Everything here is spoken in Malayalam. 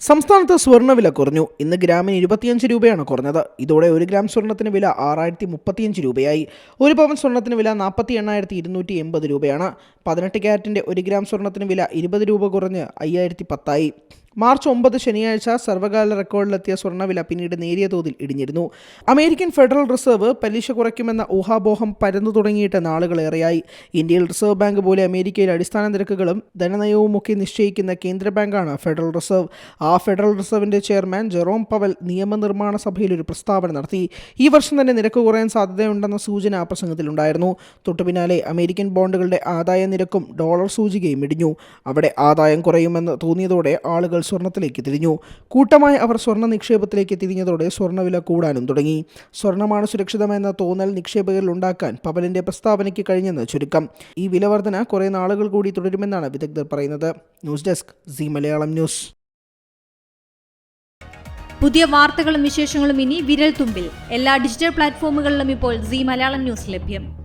സംസ്ഥാനത്ത് സ്വർണവില കുറഞ്ഞു. ഇന്ന് ഗ്രാമിന് ഇരുപത്തിയഞ്ച് രൂപയാണ് കുറഞ്ഞത്. ഇതോടെ ഒരു ഗ്രാം സ്വർണത്തിന് വില ആറായിരത്തി മുപ്പത്തിയഞ്ച് രൂപയായി. ഒരു പവൻ സ്വർണത്തിന് വില നാൽപ്പത്തി എണ്ണായിരത്തി ഇരുന്നൂറ്റി എൺപത് രൂപയാണ്. പതിനെട്ട് ക്യാരറ്റിന്റെ ഒരു ഗ്രാം സ്വർണത്തിന് വില ഇരുപത് രൂപ കുറഞ്ഞ് അയ്യായിരത്തി പത്തായി. മാർച്ച് ഒമ്പത് ശനിയാഴ്ച സർവകാല റെക്കോർഡിലെത്തിയ സ്വർണവില പിന്നീട് നേരിയ തോതിൽ ഇടിഞ്ഞിരുന്നു. അമേരിക്കൻ ഫെഡറൽ റിസർവ് പലിശ കുറയ്ക്കുമെന്ന ഊഹാബോഹം പരന്നു തുടങ്ങിയിട്ട് നാളുകളേറെയായി. ഇന്ത്യയിൽ റിസർവ് ബാങ്ക് പോലെ അമേരിക്കയിൽ അടിസ്ഥാന നിരക്കുകളും ധനനയവുമൊക്കെ നിശ്ചയിക്കുന്ന കേന്ദ്ര ബാങ്കാണ് ഫെഡറൽ റിസർവ്. ആ ഫെഡറൽ റിസർവിന്റെ ചെയർമാൻ ജെറോം പവൽ നിയമനിർമ്മാണ സഭയിൽ ഒരു പ്രസ്താവന നടത്തി. ഈ വർഷം തന്നെ നിരക്ക് കുറയാൻ സാധ്യതയുണ്ടെന്ന സൂചന ആ പ്രസംഗത്തിലുണ്ടായിരുന്നു. തൊട്ടു പിന്നാലെ അമേരിക്കൻ ബോണ്ടുകളുടെ ആദായ നിരക്കും ഡോളർ സൂചികയും ഇടിഞ്ഞു. അവിടെ ആദായം കുറയുമെന്ന് തോന്നിയതോടെ ആളുകൾ സ്വർണത്തിലേക്ക് തിരിഞ്ഞു. കൂട്ടമായി അവർ സ്വർണ നിക്ഷേപത്തിലേക്ക് തിരിഞ്ഞതോടെ സ്വർണവില കൂടാനും തുടങ്ങി. സ്വർണമാണ് സുരക്ഷിതമെന്ന തോന്നൽ നിക്ഷേപകരിൽ ഉണ്ടാക്കാൻ പവലിന്റെ പ്രസ്താവനയ്ക്ക് കഴിഞ്ഞെന്ന് ചുരുക്കം. ഈ വിലവർധന കുറേ നാളുകൾ കൂടി തുടരുമെന്നാണ് വിദഗ്ധർ പറയുന്നത്. News desk Zee Malayalam news. പുതിയ വാർത്തകളും വിശേഷങ്ങളും ഇനി വിരൽ തുമ്പിൽ എല്ലാ ഡിജിറ്റൽ പ്ലാറ്റ്ഫോമുകളിലും ഇപ്പോൾ സി മലയാളം ന്യൂസ് ലഭ്യം.